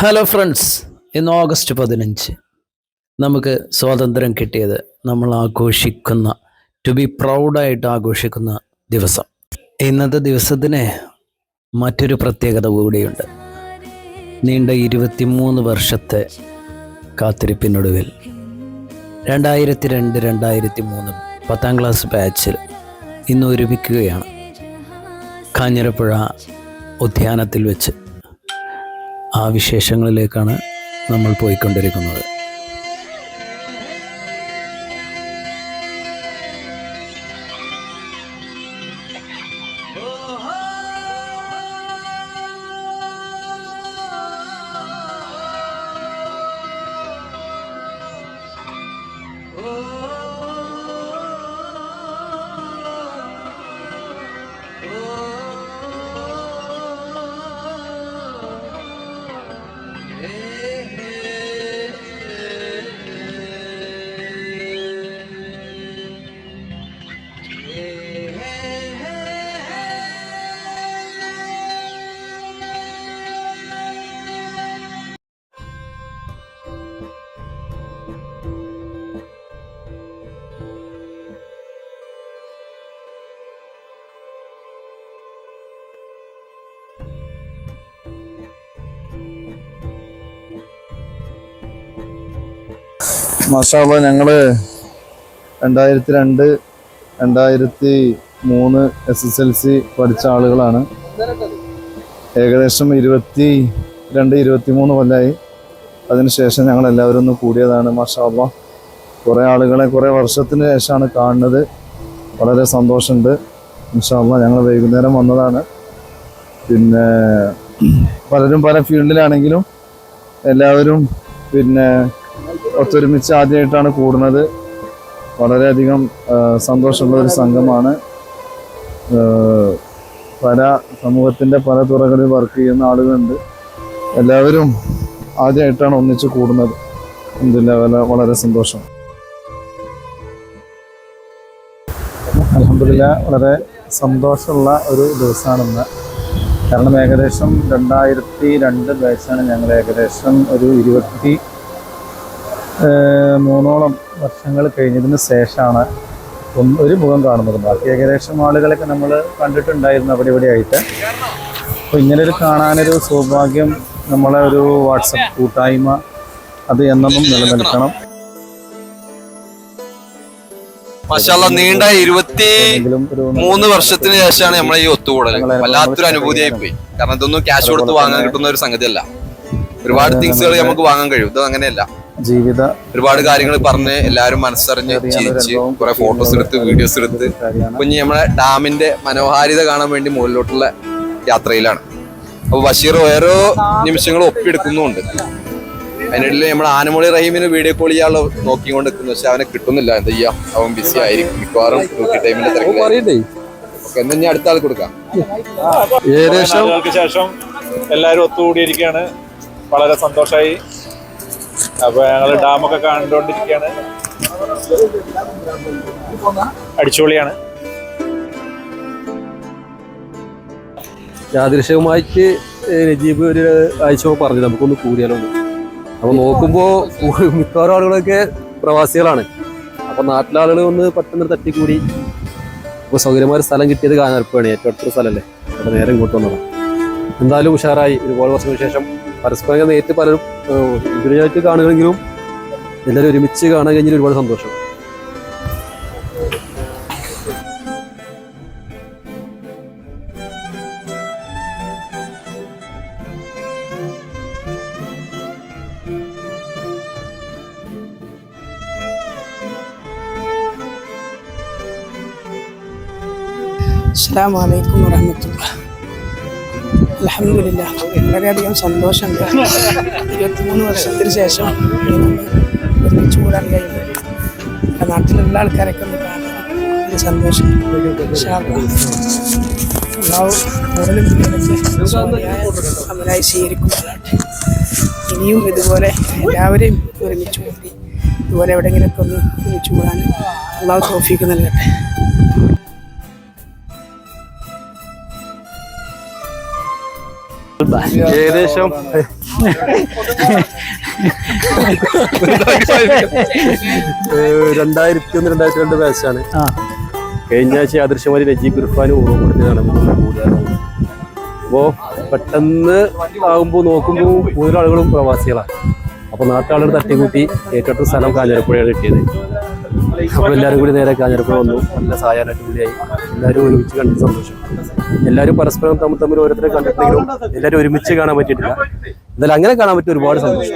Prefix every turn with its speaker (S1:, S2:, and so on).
S1: Hello friends ഇന്ന് August പതിനഞ്ച്. നമുക്ക് സ്വാതന്ത്ര്യം കിട്ടിയത് നമ്മൾ ആഘോഷിക്കുന്ന ടു ബി പ്രൗഡായിട്ട് ആഘോഷിക്കുന്ന ദിവസം. ഇന്നത്തെ ദിവസത്തിന് മറ്റൊരു പ്രത്യേകത കൂടിയുണ്ട്. നീണ്ട ഇരുപത്തിമൂന്ന് വർഷത്തെ കാത്തിരിപ്പിനൊടുവിൽ രണ്ടായിരത്തി രണ്ട് രണ്ടായിരത്തി മൂന്ന് പത്താം ക്ലാസ് ബാച്ചിൽ ഇന്ന് ഒരുമിക്കുകയാണ്. കാഞ്ഞിരപ്പുഴ ഉദ്യാനത്തിൽ വെച്ച്. ആ വിശേഷങ്ങളിലേക്കാണ് നമ്മൾ പോയിക്കൊണ്ടിരിക്കുന്നത്.
S2: മാഷാള്ള ഞങ്ങൾ രണ്ടായിരത്തി രണ്ട് രണ്ടായിരത്തി മൂന്ന് എസ് എസ് എൽ സി പഠിച്ച ആളുകളാണ്. ഏകദേശം ഇരുപത്തി രണ്ട് ഇരുപത്തി മൂന്ന് കൊല്ലമായി അതിനുശേഷം ഞങ്ങൾ എല്ലാവരും ഒന്ന് കൂടിയതാണ് മഷാബ കുറേ ആളുകളെ കുറേ വർഷത്തിന് ശേഷമാണ് കാണുന്നത്. വളരെ സന്തോഷമുണ്ട്. മഷാബ ഞങ്ങൾ വൈകുന്നേരം വന്നതാണ്. പിന്നെ പലരും പല ഫീൽഡിലാണെങ്കിലും എല്ലാവരും പിന്നെ ഒത്തൊരുമിച്ച് ആദ്യമായിട്ടാണ് കൂടുന്നത്. വളരെയധികം സന്തോഷമുള്ള ഒരു സംഘമാണ്. പല സമൂഹത്തിന്റെ പല തുറകളിൽ വർക്ക് ചെയ്യുന്ന ആളുകളുണ്ട്. എല്ലാവരും ആദ്യമായിട്ടാണ് ഒന്നിച്ച് കൂടുന്നത്. എന്തില്ല വളരെ സന്തോഷം. അലഹമില്ല വളരെ സന്തോഷമുള്ള ഒരു ദിവസമാണെന്ന്. കാരണം ഏകദേശം രണ്ടായിരത്തി രണ്ട് ബാച്ചാണ് ഞങ്ങൾ ഏകദേശം ഒരു ഇരുപത്തി മൂന്നോളം വർഷങ്ങൾ കഴിഞ്ഞതിന് ശേഷമാണ് ഒരു മുഖം കാണുന്നത്. ബാക്കി ഏകദേശം ആളുകളൊക്കെ നമ്മൾ കണ്ടിട്ടുണ്ടായിരുന്നു അവിടെ ഇവിടെ ആയിട്ട്. അപ്പോൾ ഇങ്ങനൊരു ഒരു കാണാനൊരു സൗഭാഗ്യം നമ്മളെ ഒരു വാട്സപ്പ് കൂട്ടായ്മ അത് എന്നെന്നും നിലനിൽക്കണം.
S3: മാഷാല്ല നീണ്ട ഇരുപത്തി മൂന്ന് വർഷത്തിന് ശേഷമാണ് നമ്മളെ ഈ ഒത്തുകൂടൽ വല്ലാത്തൊരു അനുഭൂതിയായി പോയി. കാരണം ഇതൊന്നും ക്യാഷ് കൊടുത്ത് വാങ്ങാൻ കിട്ടുന്ന ഒരു സംഗതിയല്ല. ഒരുപാട് തിങ്സുകൾ നമുക്ക് വാങ്ങാൻ കഴിയും. ഇത് അങ്ങനെയല്ല.
S2: ജീവിത
S3: ഒരുപാട് കാര്യങ്ങൾ പറഞ്ഞ് എല്ലാവരും മനസ്സറിഞ്ഞ് ചിരിച്ച് കുറെ ഫോട്ടോസ് എടുത്ത് വീഡിയോസ് എടുത്ത്. കുഞ്ഞ് നമ്മളെ ഡാമിന്റെ മനോഹാരിത കാണാൻ വേണ്ടി മുകളിലോട്ടുള്ള യാത്രയിലാണ്. അപ്പൊ ബഷീർ ഓരോ നിമിഷങ്ങളും ഒപ്പിയെടുക്കുന്നുമുണ്ട്. അതിനിടയിൽ നമ്മൾ ആനമോളി റഹീമിന് വീഡിയോ കോൾ ചെയ്യാനുള്ള നോക്കിക്കൊണ്ട് നിൽക്കുന്നു. പക്ഷെ അവനെ കിട്ടുന്നില്ല. എന്താ ചെയ്യാ? അവൻ ബിസി ആയിരിക്കും. മിക്കവാറും ഡ്യൂട്ടി ടൈമിന്റെ തിരക്കിലായിരിക്കും. എന്നാ ഇനി അടുത്ത ആൾ കൊടുക്കാം.
S2: ഏകദേശം
S4: ശേഷം എല്ലാവരും ഒത്തുകൂടിയിരിക്കുകയാണ്. വളരെ സന്തോഷമായി അപ്പൊ ഞങ്ങൾ ഡാമൊക്കെ കണ്ടുകൊണ്ടിരിക്കുകയാണ് അടിച്ചുപൊളിയാണ്.
S5: യാദൃശ്യമായിട്ട് നജീബ് ഒരു ആഴ്ച പറഞ്ഞു നമുക്കൊന്ന് കൂടിയാലോ അപ്പോൾ അപ്പൊ നോക്കുമ്പോ മിക്കവാറും ആളുകളൊക്കെ പ്രവാസികളാണ്. അപ്പൊ നാട്ടിലെ ആളുകൾ ഒന്ന് പെട്ടെന്ന് തട്ടിക്കൂടി. അപ്പൊ സൗകര്യമായ സ്ഥലം കിട്ടിയത് കാഞ്ഞിരപ്പാണ് ഏറ്റവും അടുത്തൊരു സ്ഥലമല്ലേ. അപ്പൊ നേരെ ഇങ്ങോട്ട് വന്നതാണ്. എന്തായാലും ഉഷാറായി. ഒരുപാട് വർഷങ്ങൾക്ക് ശേഷം പരസ്പരം നേരിട്ട് പലരും ഇൻഡിവിജ്വലായിട്ട് കാണുകയെങ്കിലും എല്ലാവരും ഒരുമിച്ച് കാണാൻ കഴിഞ്ഞാൽ ഒരുപാട് സന്തോഷം.
S6: അസ്സാം വലൈക്കും വറഹമത്തുള്ള അലഹമില്ല വളരെയധികം സന്തോഷമുണ്ട്. ഇരുപത്തിമൂന്ന് വർഷത്തിന് ശേഷം ഒരുമിച്ച് കൂടാൻ കഴിഞ്ഞു. നാട്ടിലുള്ള ആൾക്കാരൊക്കെ ഒന്ന് കാണാൻ ഒരു സന്തോഷം. അവരായി സ്വീകരിക്കുന്നതാണ് ഇനിയും ഇതുപോലെ എല്ലാവരെയും ഒരുമിച്ച് കൂടി ഇതുപോലെ എവിടെയെങ്കിലുമൊക്കെ ഒന്ന് ഒരുമിച്ച് കൂടാൻ അള്ളാഹു തോഫിക്ക് നൽകട്ടെ.
S5: ഏകദേശം രണ്ടായിരത്തി ഒന്ന് രണ്ടായിരത്തി രണ്ട് ബാച്ചാണ് കഴിഞ്ഞ ആഴ്ച ആദർശമാരി നജീബ് ഇർഫാൻ ഓർമ്മ കൊടുത്തതാണ് അപ്പോ പെട്ടെന്ന് ആകുമ്പോൾ നോക്കുമ്പോൾ കൂടുതൽ ആളുകളും പ്രവാസികളാണ്. അപ്പൊ നാട്ടാളുകൾ തട്ടിക്കൂട്ടി ഏറ്റവും സ്ഥലം കാഞ്ഞിരപ്പുഴയാണ് കിട്ടിയത്. അപ്പൊ എല്ലാവരും കൂടി നേരെ കാഞ്ഞിരപ്പുഴ വന്നു. നല്ല സഹായം അടിപൊളിയായി. എല്ലാവരും ഒരുമിച്ച് കണ്ട് സന്തോഷം. എല്ലാവരും പരസ്പരം തമ്മിൽ തമ്മിൽ ഓരോരുത്തരെ കണ്ടിട്ടുണ്ടെങ്കിലും എല്ലാവരും ഒരുമിച്ച് കാണാൻ പറ്റിയിട്ടില്ല. എന്നാലും അങ്ങനെ കാണാൻ പറ്റിയ ഒരുപാട് സന്തോഷം.